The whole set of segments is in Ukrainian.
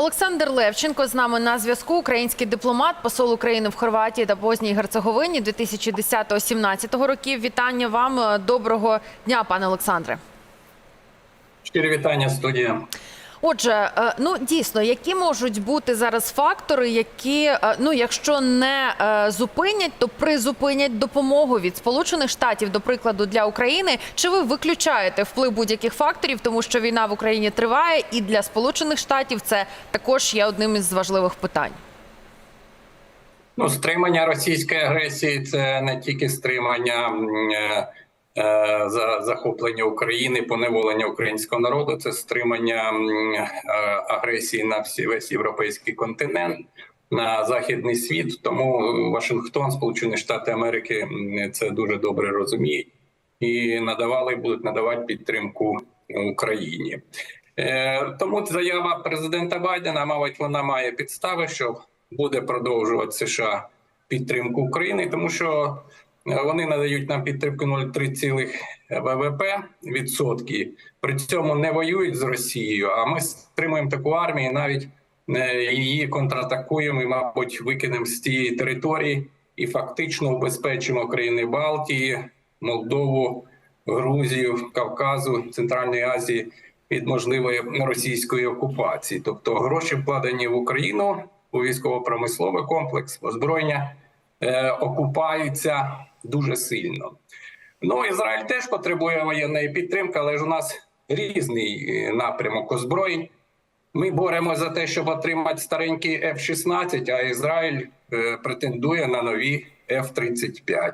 Олександр Левченко з нами на зв'язку. Український дипломат, посол України в Хорватії та Боснії і Герцеговині 2010-2017 років. Вітання вам. Доброго дня, пане Олександре. Щирі вітання, студія. Отже, е, ну дійсно, які можуть бути зараз фактори, які е, ну, якщо не е, зупинять, то призупинять допомогу від Сполучених Штатів, до прикладу, для України. Чи ви виключаєте вплив будь-яких факторів, тому що війна в Україні триває, і для Сполучених Штатів це також є одним із важливих питань. Ну, стримання російської агресії це не тільки стримання за захоплення України, поневолення українського народу, це стримання е, агресії на всі весь європейський континент, на західний світ. Тому Вашингтон, Сполучені Штати Америки це дуже добре розуміють і надавали будуть надавати підтримку Україні. Е, Тому заява президента Байдена, мабуть, вона має підстави, що буде продовжувати США підтримку України, тому що е, вони надають нам підтримку 0,3 ВВП відсотки. При цьому не воюють з Росією. А ми стримуємо таку армію, навіть е, її контратакуємо і, мабуть, викинемо з цієї території і фактично убезпечимо країни Балтії, Молдову, Грузію, Кавказу, Центральної Азії від можливої російської окупації, тобто гроші вкладені в Україну у військово-промисловий комплекс, озброєння е, окупаються дуже сильно. Ну Ізраїль теж потребує воєнної підтримки, але ж у нас різний е, напрямок озброєнь. Ми боремося за те, щоб отримати старенький F-16, а Ізраїль е, претендує на нові F-35.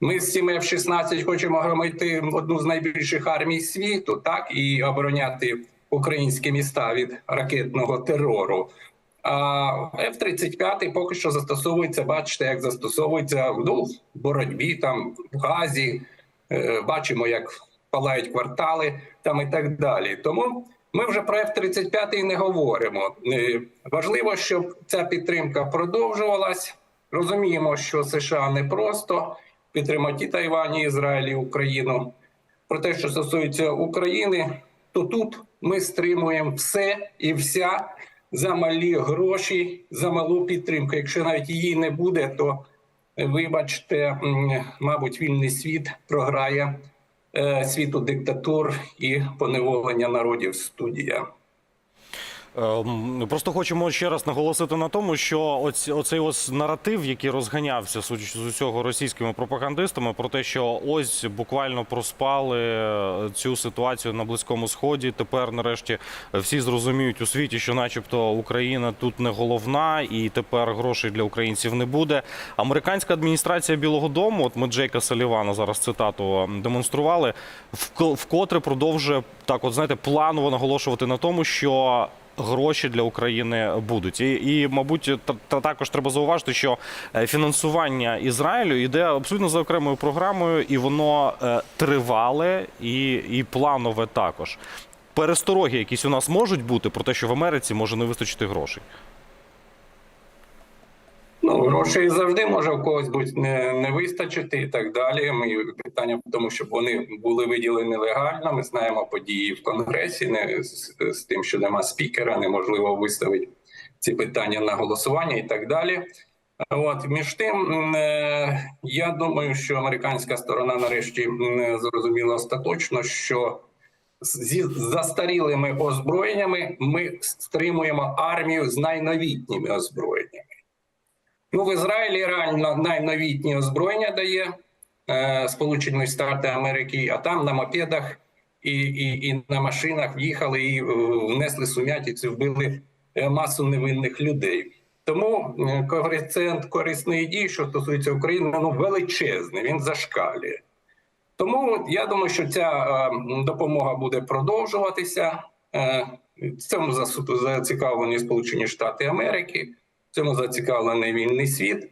Ми з цим F-16 хочемо громити одну з найбільших армій світу, так і обороняти українські міста від ракетного терору. А F-35 поки що застосовується, бачите, як застосовується ну, в боротьбі там в Газі. Е, Бачимо, як палають квартали там і так далі. Тому ми вже про F-35 і не говоримо. Е, Важливо, щоб ця підтримка продовжувалась. Розуміємо, що США не просто підтримати і Тайвань, і Ізраїль, і Україну. Про те, що стосується України, то тут ми стримуємо все і вся за малі гроші, за малу підтримку. Якщо навіть її не буде, то вибачте, мабуть, вільний світ програє е, світу диктатур і поневолення народів студія. Ем, Просто хочемо ще раз наголосити на тому, що оць, оцей ось наратив, який розганявся з усього російськими пропагандистами, про те, що ось буквально проспали е, цю ситуацію на близькому сході. Тепер, нарешті, всі зрозуміють у світі, що, начебто, Україна тут не головна, і тепер грошей для українців не буде. Американська адміністрація Білого Дому, от ми Джейка Салівана зараз цитату ем, демонстрували, вк- вкотре продовжує так, от знаєте, планово наголошувати на тому, що гроші для України будуть. І, і мабуть, та, та також треба зауважити, що е, фінансування Ізраїлю йде абсолютно за окремою програмою, і воно е, тривале і, і планове також. Перестороги якісь у нас можуть бути про те, що в Америці може не вистачити грошей. Грошей завжди може в когось бути не, не вистачити і так далі. Ми питання в тому, щоб вони були виділені легально. Ми знаємо події в конгресі, не з, з тим, що нема спікера, неможливо виставити ці питання на голосування і так далі. От між тим, е, я думаю, що американська сторона нарешті зрозуміла остаточно, що зі застарілими озброєннями ми стримуємо армію з найновітніми озброєннями. Ну, в Ізраїлі реально найновітні озброєння дає е, Сполучені Штати Америки, а там на мопедах і, і, і на машинах в'їхали і е, внесли сумятицю, вбили е, масу невинних людей. Тому е, коефіцієнт корисної дії, що стосується України, ну величезний, він зашкалює. Тому я думаю, що ця допомога буде продовжуватися. Цьому зацікавлені Сполучені Штати Америки, цьому зацікавлений вільний світ.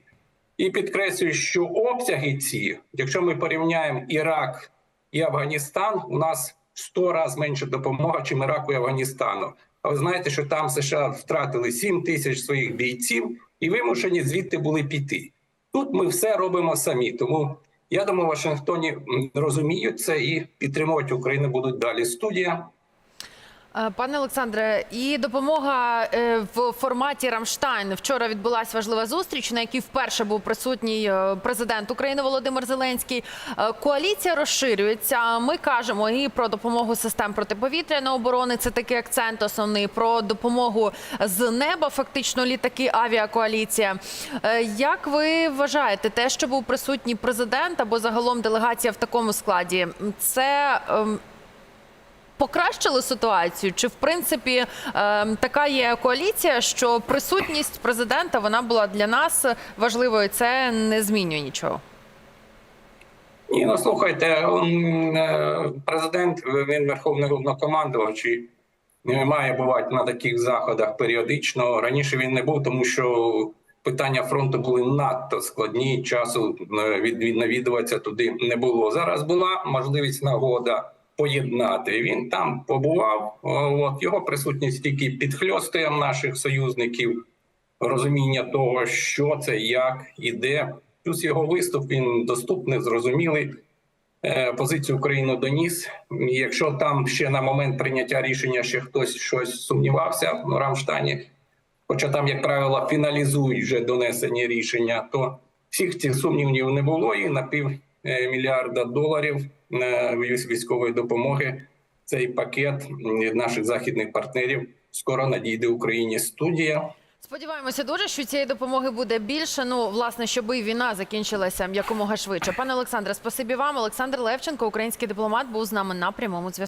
І підкреслюю, що обсяги ці, якщо ми порівняємо Ірак і Афганістан, у нас в 100 разів менше допомога, чим Іраку і Афганістану. А ви знаєте, що там США втратили 7 тисяч своїх бійців і вимушені звідти були піти. Тут ми все робимо самі. Тому я думаю, Вашингтоні розуміють це і підтримувати Україну будуть далі. Студія. Е, Пане Олександре, і допомога е, в форматі Рамштайн. Вчора відбулася важлива зустріч, на якій вперше був присутній е, президент України Володимир Зеленський. Коаліція розширюється. Ми кажемо і про допомогу систем протиповітряної оборони. Це такий акцент основний про допомогу з неба. Фактично літаки, авіакоаліція. Як ви вважаєте, те, що був присутній президент або загалом делегація в такому складі, це ем, покращили ситуацію? Чи в принципі е, така є коаліція, що присутність президента вона була для нас важливою? Це не змінює нічого. Ні, ну слухайте, е, президент, він верховний головнокомандувач не має бувати на таких заходах періодично. Раніше він не був, тому що питання фронту були надто складні. Часу е, від навідуватися туди не було. Зараз була можливість нагода поєднати. Він там побував. От його присутність тільки підхльостує наших союзників розуміння того, що це, як і де. Плюс його виступ він доступний, зрозумілий. Е, Позицію України доніс. Якщо там ще на момент прийняття рішення ще хтось щось сумнівався в Рамштані, хоча там, як правило, фіналізують вже донесені рішення, то всіх цих сумнівів не було. І на пів е, мільярда доларів е, військової допомоги цей пакет наших західних партнерів скоро надійде Україні. Студія. Сподіваємося дуже, що цієї допомоги буде більше. Ну, власне, щоб і війна закінчилася якомога швидше. Пане Олександре, спасибі вам. Олександр Левченко, український дипломат, був з нами на прямому зв'язку.